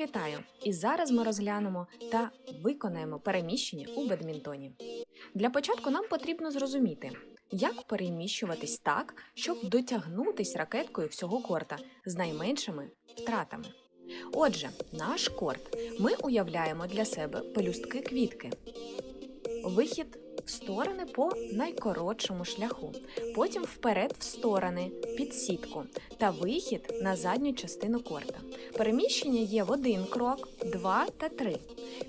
Вітаю! І зараз ми розглянемо та виконаємо переміщення у бадмінтоні. Для початку нам потрібно зрозуміти, як переміщуватись так, щоб дотягнутись ракеткою всього корта з найменшими втратами. Отже, наш корт ми уявляємо для себе пелюстки квітки. Вихід сторони по найкоротшому шляху, потім вперед в сторони під сітку та вихід на задню частину корта. Переміщення є в один крок, два та три.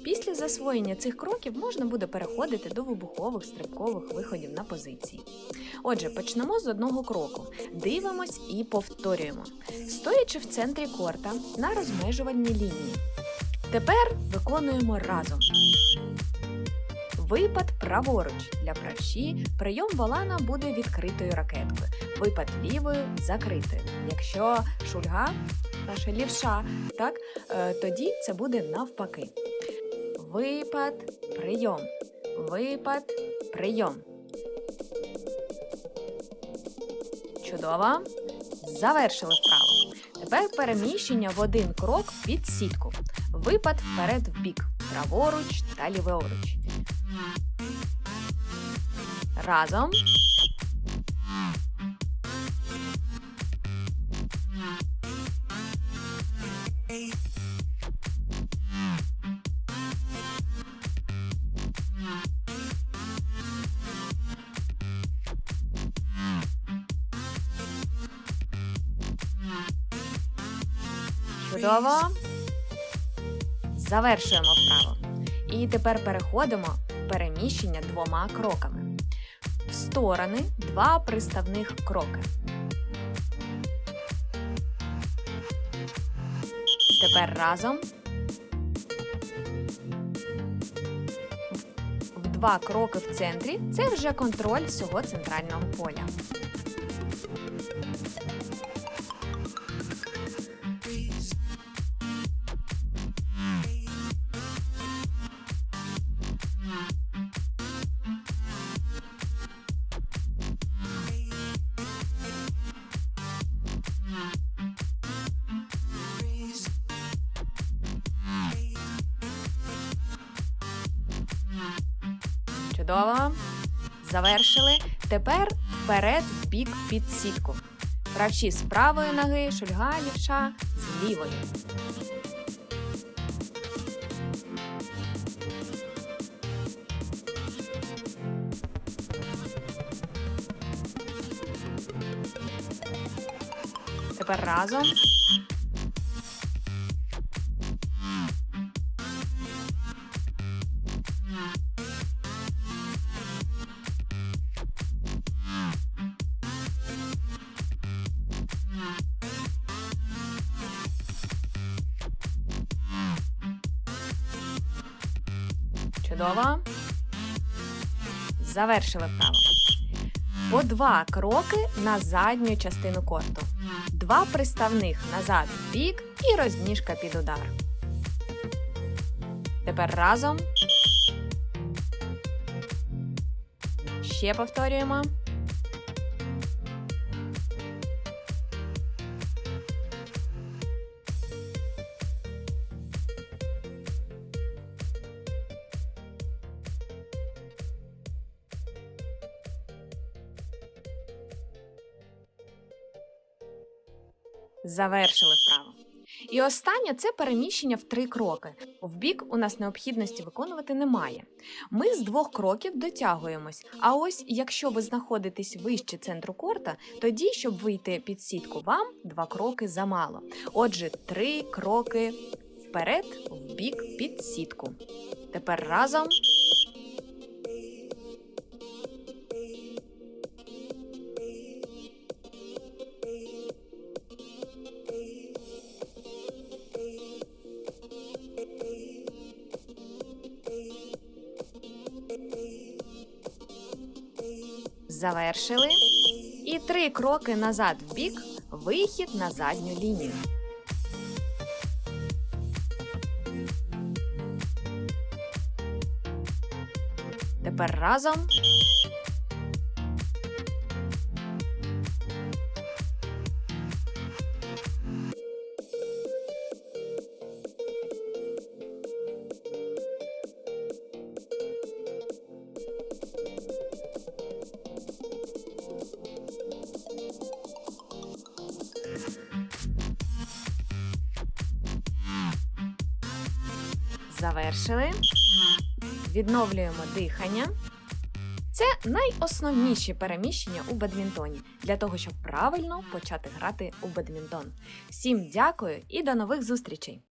Після засвоєння цих кроків можна буде переходити до вибухових стрибкових виходів на позиції. Отже, почнемо з одного кроку. Дивимось і повторюємо. Стоячи в центрі корта на розмежувальній лінії. Тепер виконуємо разом. Випад праворуч для правші. Прийом валана буде відкритою ракеткою. Випад лівою закритою. Якщо шульга, наша лівша, так, е, тоді це буде навпаки. Випад, прийом. Випад, прийом. Чудово. Завершили вправо. Тепер переміщення в один крок під сітку. Випад вперед в бік, праворуч та ліворуч. Разом. Чудово. Завершуємо вправо. І тепер переходимо переміщення двома кроками. В сторони два приставних кроки. Тепер разом. В два кроки в центрі це вже контроль всього центрального поля. Чудово. Завершили. Тепер вперед в бік під сітку. Правші з правої ноги, шульга лівша з лівої. Тепер разом. Чудово. Завершили вправо. По два кроки на задню частину корту. Два приставних назад в бік і розніжка під удар. Тепер разом. Ще повторюємо. Завершили вправо. І останнє це переміщення в три кроки. В бік у нас необхідності виконувати немає. Ми з двох кроків дотягуємось. А ось якщо ви знаходитесь вище центру корта, тоді, щоб вийти під сітку, вам два кроки замало. Отже, три кроки вперед, в бік під сітку. Тепер разом. Завершили. І три кроки назад в бік, вихід на задню лінію. Тепер разом. Завершили. Відновлюємо дихання. Це найосновніші переміщення у бадмінтоні для того, щоб правильно почати грати у бадмінтон. Всім дякую і до нових зустрічей!